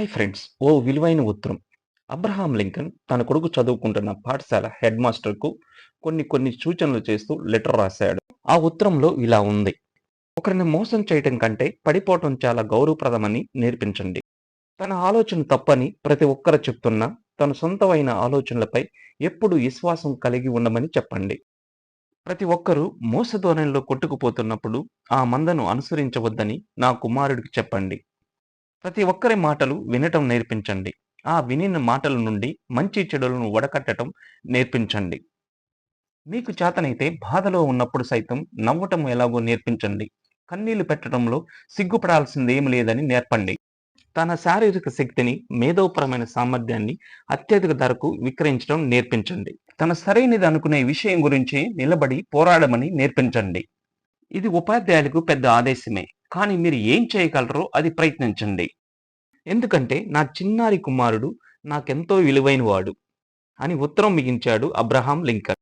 Hi friends ఓ విలువైన ఉత్తరం. Abraham Lincoln తన కొడుకు చదువుకుంటున్న పాఠశాల హెడ్ మాస్టర్కు కొన్ని కొన్ని సూచనలు చేస్తూ లెటర్ రాశాడు. ఆ ఉత్తరంలో ఇలా ఉంది. ఒకరిని మోసం చేయటం కంటే పడిపోవటం చాలా గౌరవప్రదమని నేర్పించండి. తన ఆలోచన తప్పని ప్రతి ఒక్కరు చెప్తున్నా తన సొంతమైన ఆలోచనలపై ఎప్పుడు విశ్వాసం కలిగి ఉండమని చెప్పండి. ప్రతి ఒక్కరూ మోసధోరణిలో కొట్టుకుపోతున్నప్పుడు ఆ మందను అనుసరించవద్దని నా కుమారుడికి చెప్పండి. ప్రతి ఒక్కరి మాటలు వినటం నేర్పించండి. ఆ వినిన మాటల నుండి మంచి చెడులను వడకట్టడం నేర్పించండి. మీకు చేతనైతే బాధలో ఉన్నప్పుడు సైతం నవ్వటం ఎలాగో నేర్పించండి. కన్నీళ్ళు పెట్టడంలో సిగ్గుపడాల్సింది ఏమి లేదని నేర్పండి. తన శారీరక శక్తిని మేధోపరమైన సామర్థ్యాన్ని అత్యధిక ధరకు విక్రయించడం నేర్పించండి. తన సరైనది అనుకునే విషయం గురించి నిలబడి పోరాడమని నేర్పించండి. ఇది ఉపాధ్యాయులకు పెద్ద ఆదేశమే. కానీ మీరు ఏం చేయగలరో అది ప్రయత్నించండి. ఎందుకంటే నా చిన్నారి కుమారుడు నాకెంతో విలువైన వాడు అని ఉత్తరం మిగించాడు అబ్రహాం లింకన్.